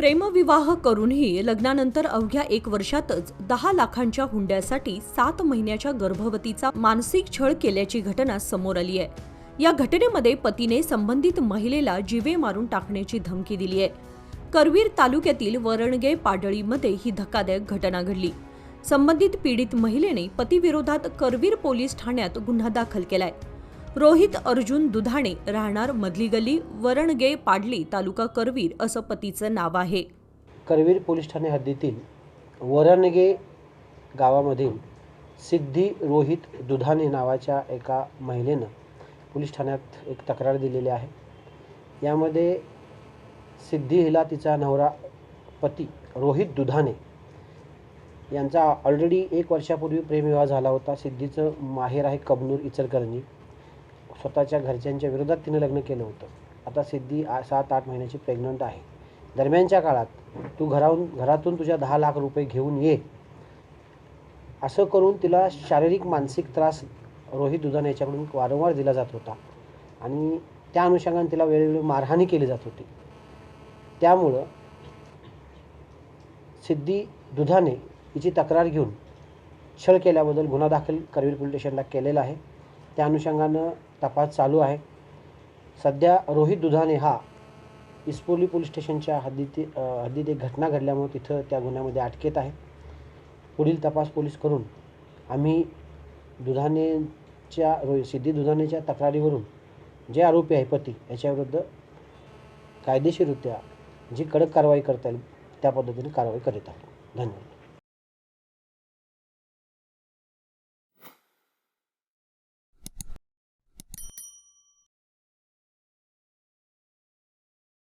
प्रेमविवाह करूनही लग्नानंतर अवघ्या एक वर्षातच दहा लाखांच्या हुंड्यासाठी सात महिन्याच्या गर्भवतीचा मानसिक छळ केल्याची घटना समोर आली आहे. या घटनेमध्ये पतीने संबंधित महिलेला जीवे मारून टाकण्याची धमकी दिली आहे. करवीर तालुक्यातील वरणगे पाडळीमध्ये ही धक्कादायक घटना घडली. संबंधित पीडित महिलेने पतीविरोधात करवीर पोलीस ठाण्यात गुन्हा दाखल केलाय. रोहित अर्जुन दुधाणे राहणार मधली गल्ली वरणगे पाडली तालुका करवीर असं पतीचं नाव आहे. करवीर पोलीस ठाणे हद्दीतील वरणगे गावामधील सिद्धी रोहित दुधाणे नावाच्या एका महिलेनं पोलीस ठाण्यात एक तक्रार दिलेली आहे. यामध्ये सिद्धी हिला तिचा नवरा पती रोहित दुधाणे यांचा ऑलरेडी एक वर्षापूर्वी प्रेमविवाह झाला होता. सिद्धीचं माहेर आहे कबनूर इचलकरंजी. स्वतःच्या घरच्यांच्या विरोधात तिने लग्न केलं होतं. आता सिद्धी आ सात आठ महिन्याची प्रेग्नंट आहे. दरम्यानच्या काळात तू घराहून घरातून तुझ्या दहा लाख रुपये घेऊन ये. असं करून तिला शारीरिक मानसिक त्रास रोहित दुधाने याच्याकडून वारंवार दिला जात होता. आणि त्या अनुषंगाने तिला वेळोवेळी मारहाणी केली जात होती. त्यामुळं सिद्धी दुधाने हिची तक्रार घेऊन छळ केल्याबद्दल गुन्हा दाखल करवीर पोलीस स्टेशनला केलेला आहे. त्या अनुषंगानं तपास चालू आहे. सध्या रोहित दुधाने हा इस्पोली पोलीस स्टेशनच्या हद्दीत हद्दीत एक घटना घडल्यामुळे तिथं त्या गुन्ह्यामध्ये अटकेत आहे. पुढील तपास पोलीस करून आम्ही दुधानेच्या रो सिद्धी दुधानेच्या तक्रारीवरून जे आरोपी आहे पती याच्याविरुद्ध कायदेशीररित्या जी कडक कारवाई करता येईल त्या पद्धतीने कारवाई करीत आहोत. धन्यवाद.